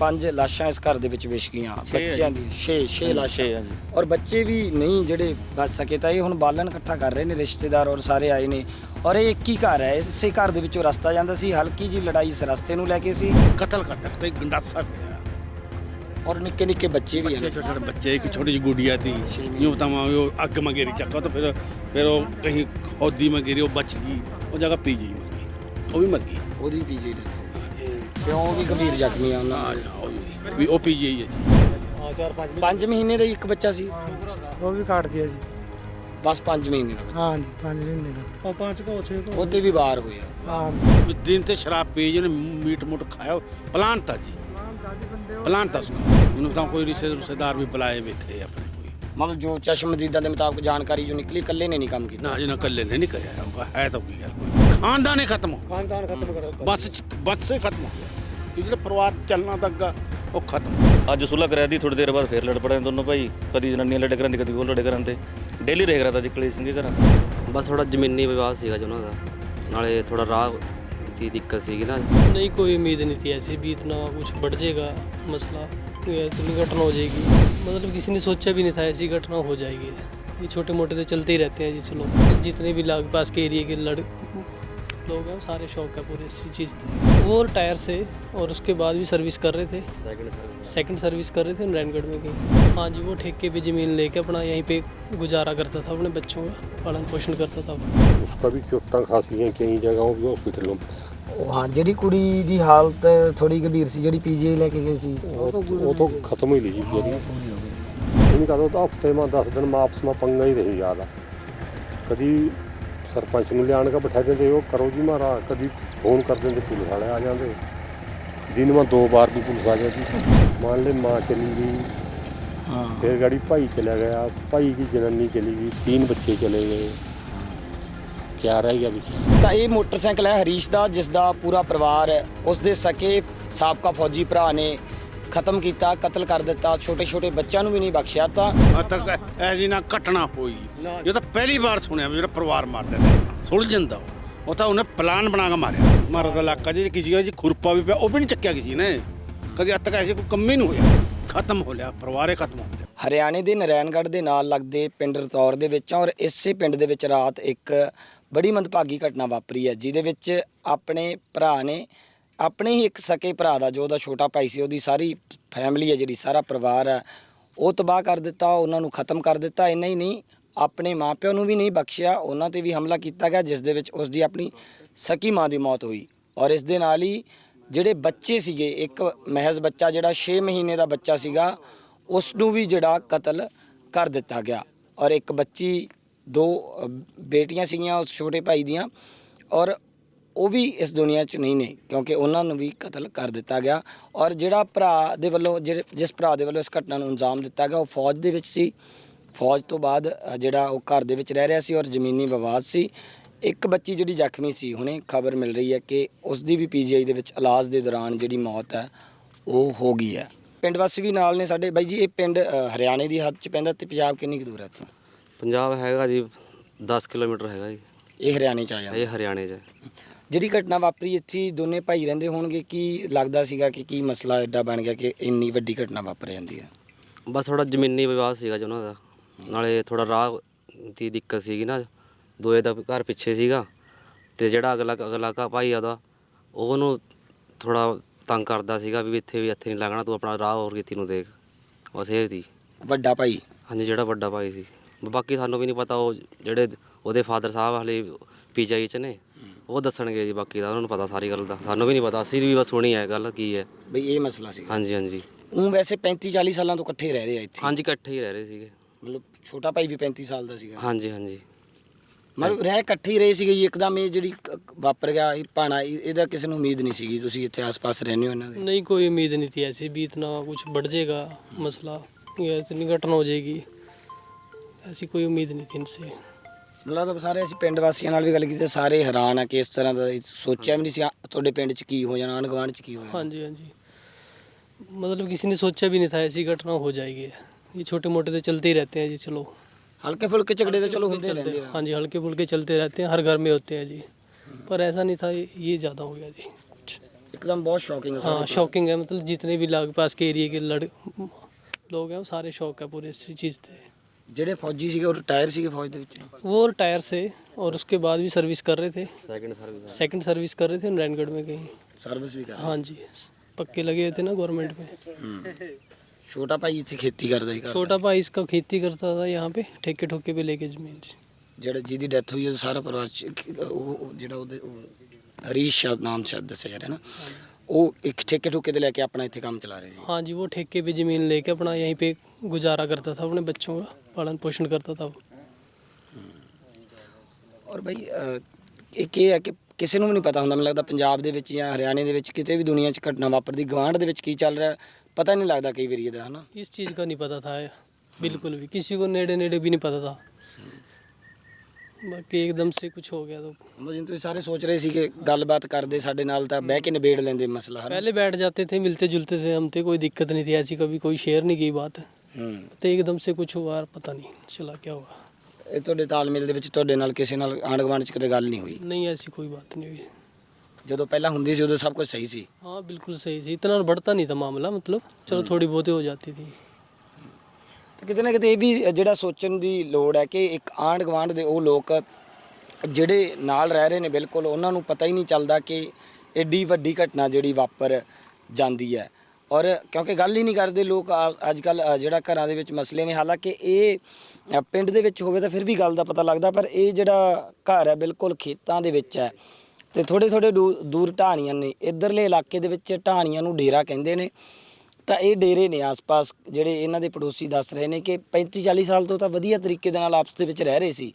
ਪੰਜ ਲਾਸ਼ਾਂ ਇਸ ਘਰ ਦੇ ਵਿੱਚ ਵਿਛ ਗਈਆਂ ਬੱਚਿਆਂ ਦੀ 6 6 ਲਾਸ਼ਾਂ। ਛੇ ਆ ਔਰ ਬੱਚੇ ਵੀ ਨਹੀਂ ਜਿਹੜੇ ਬਚ ਸਕੇ ਤਾਂ ਇਹ ਹੁਣ ਬਾਲਣ ਇਕੱਠਾ ਕਰ ਰਹੇ ਨੇ ਰਿਸ਼ਤੇਦਾਰ ਔਰ ਸਾਰੇ ਆਏ ਨੇ। ਔਰ ਇਹ ਇੱਕ ਹੀ ਘਰ ਹੈ ਇਸੇ ਘਰ ਦੇ ਵਿੱਚੋਂ ਰਸਤਾ ਜਾਂਦਾ ਸੀ। ਹਲਕੀ ਜੀ ਲੜਾਈ ਇਸ ਰਸਤੇ ਨੂੰ ਲੈ ਕੇ ਸੀ। ਕਤਲ ਕਰ ਦਿੱਤਾ ਇੱਕ ਗੰਡਾਸਾ ਪਿਆ। ਔਰ ਨਿੱਕੇ ਨਿੱਕੇ ਬੱਚੇ ਵੀ ਛੋਟੇ ਛੋਟੇ ਬੱਚੇ ਇੱਕ ਛੋਟੀ ਜਿਹੀ ਗੁੱਡੀਆ ਥੀ ਛੇ ਮਹੀਨੇ। ਉਹ ਅੱਗ ਮੰਗੇਰੀ ਗੇਰੀ ਚੱਕਾ ਤਾਂ ਫਿਰ ਫਿਰ ਉਹ ਕਹੀਂ ਖੋਦੀ ਮੈਂ ਉਹ ਬਚ ਗਈ। ਉਹ ਜਗ੍ਹਾ ਪੀ ਗਈ। ਉਹ ਵੀ ਮਰ ਗਈ। ਉਹਦੀ ਪੀਜੀ। ਨੇ ਪਿਓ ਵੀ ਗੰਭੀਰ ਜ਼ਖਮੀ ਆ ਉਹਨਾਂ ਦਾ। ਵੀ ਓਪੀਜੀ ਹੈ ਜੀ। ਆ ਚਾਰ ਪੰਜ ਮਹੀਨੇ। ਦਾ ਇੱਕ ਬੱਚਾ ਸੀ। ਉਹ ਵੀ ਕੱਟ ਗਿਆ ਸੀ ਬਸ 5 ਮਹੀਨੇ ਦਾ ਬੱਚਾ। ਹਾਂਜੀ ਪੰਜ ਮਹੀਨੇ ਦਾ। ਉਹ ਪੰਜ ਕੋ ਛੇ ਕੋ। ਉਹਦੇ ਵੀ ਵਾਰ ਹੋਇਆ ਹਾਂਜੀ ਵੀ ਦਿਨ ਤੇ ਸ਼ਰਾਬ ਪੀ ਜਨ ਮੀਟ ਮੁੱਟ ਖਾਇਓ ਪਲਾਨ ਤਾ ਜੀ ਪਲਾਨ ਤਾ ਉਹਨੂੰ ਤਾਂ ਕੋਈ ਰਿਸ਼ਤੇ ਰਿਸ਼ਤੇਦਾਰ ਵੀ ਬੁਲਾਏ ਵੇ ਇੱਥੇ ਆਪਣੇ ਮਤਲਬ ਜੋ ਚਸ਼ਮਦੀਦਾਂ ਦੇ ਮੁਤਾਬਕ ਜਾਣਕਾਰੀ ਜੋ ਨਿਕਲੀ ਇਕੱਲੇ ਨੇ ਨਹੀਂ ਕੰਮ ਕੀਤਾ? ਨਾ ਜੀ ਨਾ ਇਕੱਲੇ ਨੇ ਨਹੀਂ ਕਰਿਆ। ਹੈ ਤਾਂ ਕੋਈ ਗੱਲ ਕੋਈ ਖਤਮ ਖਾਨਦਾਨ ਖਤਮ ਕਰੋ। ਬਸ ਬਸ ਖਤਮ ये जो परिवार चलना था अग्गा वो खत्म ਅੱਜ ਸੁਲਹ ਕਰਿਆ ਦੀ ਥੋੜੀ ਦੇਰ ਬਾਅਦ ਫੇਰ ਲੜ ਪੜੇ ਦੋਨੋਂ ਭਾਈ ਕਦੀ ਜਨਾਨੀਆਂ ਲੜੇ ਕਰਾਂ ਦੀ ਕਦੀ ਉਹ ਲੜੇ ਕਰਾਂ ਤੇ ਡੇਲੀ ਰਹਿ ਰਿਹਾ ਤਾਂ ਜੀ ਕਲੇਸ਼ ਸਿੰਘ ਦੇ ਘਰਾਂ ਬਸ ਥੋੜਾ ਜ਼ਮੀਨੀ ਵਿਵਾਦ ਸੀਗਾ ਜੀ ਉਹਨਾਂ ਦਾ ਨਾਲੇ ਥੋੜਾ ਰਾਹ ਦੀ ਦਿੱਕਤ ਸੀਗੀ ਨਾ नहीं कोई उम्मीद नहीं थी ऐसी भी इतना कुछ बढ़ जाएगा मसला कोई ऐसी घटना हो जाएगी मतलब किसी ने सोचा भी नहीं था ऐसी घटना हो जाएगी ये छोटे मोटे तो चलते ही रहते हैं जी चलो जितने भी लाग पास के एरिया के लड़ लोग हैं वो सारे शौक है पूरे इसी चीज़ थे वो टायर से और उसके बाद भी सर्विस कर रहे थे सेकंड सर्विस कर रहे थे नारायणगढ़ में कहीं हाँ जी वो ठेके पे ज़मीन लेके अपना यहीं पे गुजारा करता था अपने बच्चों का पालन पोषण करता था उसका भी चोटां खासी हैं कई जगहों भी हॉस्पिटलों में ਉਹ ਹਾਂ ਜਿਹੜੀ ਕੁੜੀ ਦੀ ਹਾਲਤ ਥੋੜੀ ਗੰਭੀਰ ਸੀ ਜਿਹੜੀ ਪੀਜੀਆਈ ਲੈ ਕੇ ਗਏ ਸੀ वो वो तो खत्म ही नहीं जी इनका तो हफ्ते में दस दिन में आपस में पंगा ही ਸਰਪੰਚ ਨੂੰ ਲਿਆਣ ਕੇ ਬਿਠਾ ਦਿੰਦੇ ਉਹ ਕਰੋ ਜੀ ਮਹਾਰਾਜ ਕਦੀ ਫੋਨ ਕਰ ਦਿੰਦੇ ਪੁਲਿਸ ਵਾਲੇ ਆ ਜਾਂਦੇ। ਦਿਨ ਮਾ ਦੋ ਵਾਰ ਵੀ ਪੁਲਿਸ ਆ ਜਾਂਦੀ ਮੰਨ ਲੈ ਮਾਂ ਚਲੀ ਗਈ। ਹਾਂ। ਫਿਰ ਗਾੜੀ ਭਾਈ ਚਲਾ ਗਿਆ। ਭਾਈ ਦੀ ਜਨਾਨੀ ਚਲੀ ਗਈ। ਤਿੰਨ ਬੱਚੇ ਚਲੇ ਗਏ। ਕਿਆ ਰਹਿ ਗਿਆ ਵਿੱਚ? ਤਾਂ ਇਹ ਮੋਟਰਸਾਈਕਲ ਹੈ ਹਰੀਸ਼ ਦਾ ਜਿਸ ਦਾ ਪੂਰਾ ਪਰਿਵਾਰ ਹੈ। ਉਸ ਦੇ ਸਕੇ ਸਾਬਕਾ ਫੌਜੀ ਭਰਾ ਨੇ ਖਤਮ ਕੀਤਾ ਕਤਲ ਕਰ ਦਿੱਤਾ ਛੋਟੇ ਛੋਟੇ ਬੱਚਿਆਂ ਨੂੰ ਵੀ ਨਹੀਂ ਬਖਸ਼ਿਆ ਤਾਂ ਅੱਜ ਤੱਕ ਐਸੀ ਨਾ ਘਟਨਾ ਹੋਈ। ਇਹ ਤਾਂ ਪਹਿਲੀ ਵਾਰ ਸੁਣਿਆ ਵੀ ਜਿਹੜਾ ਪਰਿਵਾਰ ਮਾਰਦੇ ਨੇ ਸੁਲਝ ਜਾਂਦਾ ਉਹ। ਤਾਂ ਉਹਨੇ ਪਲਾਨ ਬਣਾ ਕੇ ਮਾਰਿਆ। ਮਾਰਾ ਦਾ ਇਲਾਕਾ ਜੇ ਕਿਸੇ ਦਾ ਜੀ ਖੁਰਪਾ ਵੀ ਪਿਆ ਉਹ ਵੀ ਨਹੀਂ ਚੱਕਿਆ ਕਿਸੇ ਨੇ। ਕਦੀ ਅੱਜ ਤੱਕ ਐਸੀ ਕੋਈ ਕੰਮ ਹੀ ਨਹੀਂ ਹੋਇਆ। ਖਤਮ ਹੋ ਲਿਆ ਪਰਿਵਾਰ ਖਤਮ ਹੋ ਗਿਆ। ਹਰਿਆਣੇ ਦੇ ਨਰੈਣਗੜ੍ਹ ਦੇ ਨਾਲ ਲੱਗਦੇ ਪਿੰਡ ਰਤੌਰ ਦੇ ਵਿੱਚ ਔਰ ਇਸੇ ਪਿੰਡ ਦੇ ਵਿੱਚ ਰਾਤ ਇੱਕ ਬੜੀ ਮੰਦਭਾਗੀ ਘਟਨਾ ਵਾਪਰੀ ਹੈ ਜਿਹਦੇ ਵਿੱਚ ਆਪਣੇ ਭਰਾ ਨੇ ਆਪਣੇ ਹੀ ਇੱਕ ਸਕੇ ਭਰਾ ਦਾ, ਜੋ ਉਹਦਾ ਛੋਟਾ ਭਾਈ ਸੀ, ਉਹਦੀ ਸਾਰੀ ਫੈਮਿਲੀ ਹੈ ਜਿਹੜੀ, ਸਾਰਾ ਪਰਿਵਾਰ ਹੈ, ਉਹ ਤਬਾਹ ਕਰ ਦਿੱਤਾ, ਉਹਨਾਂ ਨੂੰ ਖਤਮ ਕਰ ਦਿੱਤਾ, ਇੰਨਾ ਹੀ ਨਹੀਂ, ਆਪਣੇ ਮਾਪਿਆਂ ਨੂੰ ਵੀ ਨਹੀਂ ਬਖਸ਼ਿਆ, ਉਹਨਾਂ ਤੇ ਵੀ ਹਮਲਾ ਕੀਤਾ ਗਿਆ, ਜਿਸ ਦੇ ਵਿੱਚ ਉਸ ਦੀ ਆਪਣੀ ਸਕੀ ਮਾਂ ਦੀ ਮੌਤ ਹੋਈ। ਔਰ ਇਸ ਦੇ ਨਾਲ ਹੀ ਜਿਹੜੇ ਬੱਚੇ ਸੀਗੇ, ਇੱਕ ਮਹਿਜ਼ ਬੱਚਾ ਜਿਹੜਾ 6 ਮਹੀਨੇ ਦਾ ਬੱਚਾ ਸੀਗਾ, ਉਸ ਨੂੰ ਵੀ ਜਿਹੜਾ ਕਤਲ ਕਰ ਦਿੱਤਾ ਗਿਆ। ਔਰ ਇੱਕ ਬੱਚੀ, ਦੋ ਬੇਟੀਆਂ ਸੀਗੀਆਂ ਉਸ ਛੋਟੇ ਭਾਈ ਦੀਆਂ, ਔਰ ਉਹ ਵੀ ਇਸ ਦੁਨੀਆ 'ਚ ਨਹੀਂ ਨੇ ਕਿਉਂਕਿ ਉਹਨਾਂ ਨੂੰ ਵੀ ਕਤਲ ਕਰ ਦਿੱਤਾ ਗਿਆ ਔਰ ਜਿਹੜਾ ਭਰਾ ਦੇ ਵੱਲੋਂ ਜਿਹੜੇ ਜਿਸ ਭਰਾ ਦੇ ਵੱਲੋਂ ਇਸ ਘਟਨਾ ਨੂੰ ਅੰਜਾਮ ਦਿੱਤਾ ਗਿਆ ਉਹ ਫੌਜ ਦੇ ਵਿੱਚ ਸੀ। ਫੌਜ ਤੋਂ ਬਾਅਦ ਅ, ਜਿਹੜਾ ਉਹ ਘਰ ਦੇ ਵਿੱਚ ਰਹਿ ਰਿਹਾ ਸੀ ਔਰ ਜ਼ਮੀਨੀ ਵਿਵਾਦ ਸੀ। ਇੱਕ ਬੱਚੀ ਜਿਹੜੀ ਜ਼ਖਮੀ ਸੀ ਹੁਣੇ ਖਬਰ ਮਿਲ ਰਹੀ ਹੈ ਕਿ ਉਸ ਦੀ ਵੀ ਪੀਜੀਆਈ ਦੇ ਵਿੱਚ ਇਲਾਜ ਦੇ ਦੌਰਾਨ ਜਿਹੜੀ ਮੌਤ ਹੈ ਉਹ ਹੋ ਗਈ ਹੈ। ਪਿੰਡ ਵਾਸੀ ਵੀ ਨਾਲ ਨੇ ਸਾਡੇ। ਬਾਈ ਜੀ ਇਹ ਪਿੰਡ ਅ, ਹਰਿਆਣੇ ਦੀ ਹੱਦ 'ਚ ਪੈਂਦਾ ਤੇ ਪੰਜਾਬ ਕਿੰਨੀ ਕੁ ਦੂਰ ਹੈ ਇੱਥੋਂ? ਪੰਜਾਬ ਹੈਗਾ ਜੀ 10 ਕਿਲੋਮੀਟਰ ਹੈਗਾ ਜੀ। ਇਹ ਹਰਿਆਣੇ 'ਚ ਆ ਜਾਂਦਾ। ਇਹ ਹਰਿਆਣੇ 'ਚ ਹੈ। ਜਿਹੜੀ ਘਟਨਾ ਵਾਪਰੀ ਇੱਥੇ ਦੋਨੇ ਭਾਈ ਰਹਿੰਦੇ ਹੋਣਗੇ ਕੀ ਲੱਗਦਾ ਸੀਗਾ ਕਿ ਕੀ ਮਸਲਾ ਐਡਾ ਬਣ ਗਿਆ ਕਿ ਇੰਨੀ ਵੱਡੀ ਘਟਨਾ ਵਾਪਰ ਜਾਂਦੀ ਹੈ? ਬਸ ਥੋੜਾ ਜ਼ਮੀਨੀ ਵਿਵਾਦ ਸੀਗਾ ਜੀ ਉਹਨਾਂ ਦਾ। ਨਾਲੇ ਥੋੜਾ ਰਾਹ ਦੀ ਦਿੱਕਤ ਸੀਗੀ ਨਾ ਦੋਏ ਦਾ ਘਰ ਪਿੱਛੇ ਸੀਗਾ ਤੇ ਜਿਹੜਾ ਅਗਲਾ ਅਗਲਾ ਕਾ ਭਾਈ ਆ ਉਹਦਾ ਉਹਨੂੰ ਥੋੜਾ ਤੰਗ ਕਰਦਾ ਸੀਗਾ ਵੀ ਇੱਥੇ ਵੀ ਇੱਥੇ ਨਹੀਂ ਲੱਗਣਾ ਤੂੰ ਆਪਣਾ ਰਾਹ ਹੋਰ ਕਿਤੇ ਨੂੰ ਦੇਖ ਬਸ ਇਹ ਸੀ ਵੱਡਾ ਭਾਈ? ਹਾਂਜੀ ਜਿਹੜਾ ਵੱਡਾ ਭਾਈ ਸੀ। ਬਾਕੀ ਸਾਨੂੰ ਵੀ ਨਹੀਂ ਪਤਾ ਉਹ ਜਿਹੜੇ ਉਹਦੇ ਫਾਦਰ ਸਾਹਿਬ ਹਲੇ ਪੀਜੀਆਈ ਚ ਨੇ ਉਹ ਦੱਸਣਗੇ ਜੀ ਬਾਕੀ ਦਾ ਉਹਨਾਂ ਨੂੰ ਪਤਾ ਸਾਰੀ ਗੱਲ ਦਾ ਸਾਨੂੰ ਵੀ ਨਹੀਂ ਪਤਾ ਅਸੀਂ ਵੀ ਬਸ ਸੁਣੀ ਹੈ ਗੱਲ ਕੀ ਹੈ ਬਈ ਇਹ ਮਸਲਾ ਸੀਗਾ ਹਾਂਜੀ ਹਾਂਜੀ ਉਹ ਵੈਸੇ 35 40 ਸਾਲਾਂ ਤੋਂ ਇਕੱਠੇ ਰਹਿ ਰਹੇ ਆ ਇੱਥੇ ਹਾਂਜੀ ਇਕੱਠੇ ਹੀ ਰਹਿ ਰਹੇ ਸੀਗੇ ਮਤਲਬ ਛੋਟਾ ਭਾਈ ਵੀ 35 ਸਾਲ ਦਾ ਸੀਗਾ ਹਾਂਜੀ ਹਾਂਜੀ ਮਤਲਬ ਰਹਿ ਇਕੱਠੇ ਹੀ ਰਹੇ ਸੀਗੇ ਜੀ ਇੱਕਦਮ ਇਹ ਜਿਹੜੀ ਕ- ਵਾਪਰ ਗਿਆ ਇਹ ਭਾਣਾ ਇਹ- ਇਹਦਾ ਕਿਸੇ ਨੂੰ ਉਮੀਦ ਨਹੀਂ ਸੀਗੀ ਤੁਸੀਂ ਇੱਥੇ ਆਸ-ਪਾਸ ਰਹਿੰਦੇ ਹੋ ਇਹਨਾਂ ਦੇ नहीं कोई उम्मीद नहीं थी ऐसी भी इतना कुछ बढ़ जाएगा मसला ये इतनी घटना हो जाएगी ऐसी कोई उम्मीद नहीं थी इनसे ਮਤਲਬ ਸਾਰੇ ਅਸੀਂ ਪਿੰਡ ਵਾਸੀਆਂ ਨਾਲ ਵੀ ਗੱਲ ਕੀਤੀ ਤੇ ਸਾਰੇ ਹੈਰਾਨ ਆ ਕਿ ਇਸ ਤਰ੍ਹਾਂ ਦਾ ਇਹ ਸੋਚਿਆ ਵੀ ਨਹੀਂ ਸੀ ਆ, ਤੁਹਾਡੇ ਪਿੰਡ 'ਚ ਕੀ ਹੋ ਜਾਣਾ ਆਂਢ-ਗੁਆਂਢ 'ਚ ਕੀ ਹੋ ਜਾਣਾ हाँ जी हाँ जी मतलब किसी ने सोचा भी नहीं था ऐसी घटना हो जाएगी ये छोटे मोटे तो चलते ही रहते हैं जी चलो ਹਲਕੇ ਫੁਲਕੇ ਝਗੜੇ ਤਾਂ ਚਲੋ ਹੁੰਦੇ चलते ਰਹਿੰਦੇ ਆ हाँ जी हल्के फुल्के चलते रहते हैं हर घर में होते हैं जी पर ऐसा नहीं था ये ज़्यादा हो गया जी कुछ ਇੱਕ एकदम बहुत शॉकिंग है हाँ सारे शॉकिंग है मतलब जितने भी लाग पास के एरिया के लड़ लोग हैं वो सारे शौक है पूरे इसी चीज़ से ਜਿਹੜੇ ਫੌਜੀ ਸੀਗੇ ਉਹ ਰਿਟਾਇਰ ਸੀਗੇ ਫੌਜ ਦੇ ਵਿੱਚ वो टायर से और उसके बाद भी सर्विस कर रहे थे ਸੈਕਿੰਡ ਸਰਵਿਸ सेकंड सर्विस कर रहे थे नारायणगढ़ में कहीं ਸਰਵਿਸ ਵੀ ਕਰ हाँ जी पक्के लगे हुए थे ना गवर्नमेंट में ਛੋਟਾ ਭਾਈ ਇੱਥੇ ਖੇਤੀ ਕਰਦਾ ਸੀ ਘਰ छोटा भाई इसका खेती करता था यहाँ पे ठेके ठोके पे लेके जमीन जी। ਜਿਹੜਾ ਜਿਹਦੀ ਡੈਥ ਹੋਈ ਉਹ ਸਾਰਾ ਪਰਿਵਾਰ ਚ- ਉਹ ਉਹ ਜਿਹੜਾ ਉਹਦੇ ਉਹ ਹਰੀਸ਼ ਸ਼ਬਦ ਨਾਮ ਸ਼ਾਇਦ ਦੱਸਿਆ ਜਾ ਰਿਹਾ ਨਾ ਉਹ ਇੱਕ ਠੇਕੇ ਠੁਕੇ ਤੇ ਲੈ ਕੇ ਆਪਣਾ ਇੱਥੇ ਕੰਮ ਚਲਾ ਰਹੇ ਸੀ हाँ जी वो ठेके पे ज़मीन लेके अपना यहीं पे गुजारा करता था अपने बच्चों का पालन पोषण करता था वो। ਔਰ ਬਈ ਅਹ, ਇੱਕ ਇਹ ਹੈ ਕਿ ਕਿਸੇ ਨੂੰ ਵੀ ਨਹੀਂ ਪਤਾ ਹੁੰਦਾ ਮੈਨੂੰ ਲੱਗਦਾ ਪੰਜਾਬ ਦੇ ਵਿੱਚ ਜਾਂ ਹਰਿਆਣੇ ਦੇ ਵਿੱਚ ਕਿਤੇ ਵੀ ਦੁਨੀਆ 'ਚ ਘਟਨਾ ਵਾਪਰਦੀ ਗਵਾਂਢ ਦੇ ਵਿੱਚ ਕੀ ਚੱਲ ਰਿਹਾ ਪਤਾ ਨਹੀਂ ਲੱਗਦਾ ਕਈ ਵਾਰੀ ਇਹਦਾ ਹਨਾ इस चीज़ का नहीं पता था बिल्कुल भी किसी को नेड़े नेड़े भी नहीं पता था बाकी एकदम से कुछ हो गया तो ਮਤਲਬ ਜਿਵੇਂ ਤੁਸੀਂ ਸਾਰੇ ਸੋਚ ਰਹੇ ਸੀ ਕਿ ਗੱਲਬਾਤ ਕਰਦੇ ਸਾਡੇ ਨਾਲ ਤਾਂ ਬਹਿ ਕੇ ਨਿਬੇੜ ਲੈਂਦੇ ਮਸਲਾ ਹਨਾ पहले बैठ जाते थे मिलते जुलते थे हम थे कोई दिक्कत नहीं थी ऐसी कभी कोई शेयर नहीं की बात ਹੂੰ तो एकदम से कुछ हुआ पता नहीं चला क्या हुआ ਇਹ ਤੁਹਾਡੇ ਤਾਲਮੇਲ ਦੇ ਵਿੱਚ ਤੁਹਾਡੇ ਨਾਲ ਕਿਸੇ ਨਾਲ ਆਂਢ ਗੁਆਂਢ 'ਚ ਕਿਤੇ ਗੱਲ ਨਹੀਂ ਹੋਈ नहीं ऐसी कोई बात नहीं हुई ਜਦੋਂ ਪਹਿਲਾਂ ਹੁੰਦੀ ਸੀ ਉਦੋਂ ਸਭ ਕੁਝ ਸਹੀ ਸੀ हाँ बिल्कुल सही से इतना बढ़ता नहीं था मामला मतलब चलो थोड़ी बहुत ही हो जाती थी ਤੇ ਕਿਤੇ ਨਾ ਕਿਤੇ ਇਹ ਵੀ ਜਿਹੜਾ ਸੋਚਣ ਦੀ ਲੋੜ ਹੈ ਕਿ ਇੱਕ ਆਂਢ ਗੁਆਂਢ ਦੇ ਉਹ ਲੋਕ ਜਿਹੜੇ ਨਾਲ ਰਹਿ ਰਹੇ ਨੇ ਬਿਲਕੁਲ ਉਹਨਾਂ ਨੂੰ ਪਤਾ ਹੀ ਨਹੀਂ ਚੱਲਦਾ ਕਿ ਐਡੀ ਵੱਡੀ ਘਟਨਾ ਜਿਹੜੀ ਵਾਪਰ ਜਾਂਦੀ ਹੈ ਔਰ ਕਿਉਂਕਿ ਗੱਲ ਹੀ ਨਹੀਂ ਕਰਦੇ ਲੋਕ ਅੱਜ ਕੱਲ ਜਿਹੜਾ ਘਰਾਂ ਦੇ ਵਿੱਚ ਮਸਲੇ ਨੇ, ਹਾਲਾਂਕਿ ਇਹ ਪਿੰਡ ਦੇ ਵਿੱਚ ਹੋਵੇ ਤਾਂ ਫਿਰ ਵੀ ਗੱਲ ਦਾ ਪਤਾ ਲੱਗਦਾ, ਪਰ ਇਹ ਜਿਹੜਾ ਘਰ ਹੈ ਬਿਲਕੁਲ ਖੇਤਾਂ ਦੇ ਵਿੱਚ ਹੈ ਤੇ ਥੋੜੇ ਥੋੜੇ ਦੂਰ ਢਾਣੀਆਂ ਨੇ, ਇਧਰਲੇ ਇਲਾਕੇ ਦੇ ਵਿੱਚ ਢਾਣੀਆਂ ਨੂੰ ਡੇਰਾ ਕਹਿੰਦੇ ਨੇ, ਤਾਂ ਇਹ ਡੇਰੇ ਨੇ ਆਸ-ਪਾਸ, ਜਿਹੜੇ ਇਹਨਾਂ ਦੇ ਪੜੋਸੀ ਦੱਸ ਰਹੇ ਨੇ ਕਿ 35 40 ਸਾਲ ਤੋਂ ਤਾਂ ਵਧੀਆ ਤਰੀਕੇ ਦੇ ਨਾਲ ਆਪਸ ਦੇ ਵਿੱਚ ਰਹਿ ਰਹੇ ਸੀ,